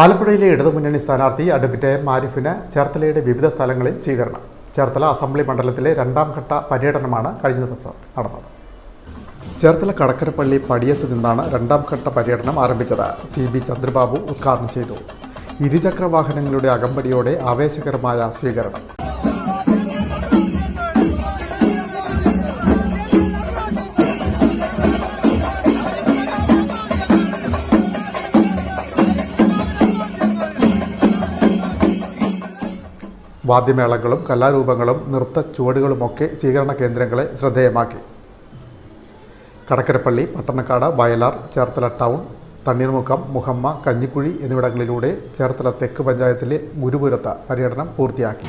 ആലപ്പുഴയിലെ ഇടതുമുന്നണി സ്ഥാനാർത്ഥി അഡ്വക്കേറ്റ് എം ആരിഫിന് ചേർത്തലയുടെ വിവിധ സ്ഥലങ്ങളിൽ സ്വീകരണം. ചേർത്തല അസംബ്ലി മണ്ഡലത്തിലെ രണ്ടാം ഘട്ട പര്യടനമാണ് കഴിഞ്ഞ ദിവസം നടന്നത്. ചേർത്തല കടക്കരപ്പള്ളി പടിയത്ത് നിന്നാണ് രണ്ടാം ഘട്ട പര്യടനം ആരംഭിച്ചത്. സി ബി ചന്ദ്രബാബു ഉദ്ഘാടനം ചെയ്തു. ഇരുചക്ര വാഹനങ്ങളുടെ അകമ്പടിയോടെ ആവേശകരമായ സ്വീകരണം. വാദ്യമേളങ്ങളും കലാരൂപങ്ങളും നൃത്ത ചുവടുകളുമൊക്കെ സ്വീകരണ കേന്ദ്രങ്ങളെ ശ്രദ്ധേയമാക്കി. കടക്കരപ്പള്ളി പട്ടണക്കാട് വയലാർ ചേർത്തല ടൗൺ തണ്ണീർമുക്കം മുഹമ്മ കഞ്ഞിക്കുഴി എന്നിവിടങ്ങളിലൂടെ ചേർത്തല തെക്ക് പഞ്ചായത്തിലെ ഗുരുപുരത്ത് പര്യടനം പൂർത്തിയാക്കി.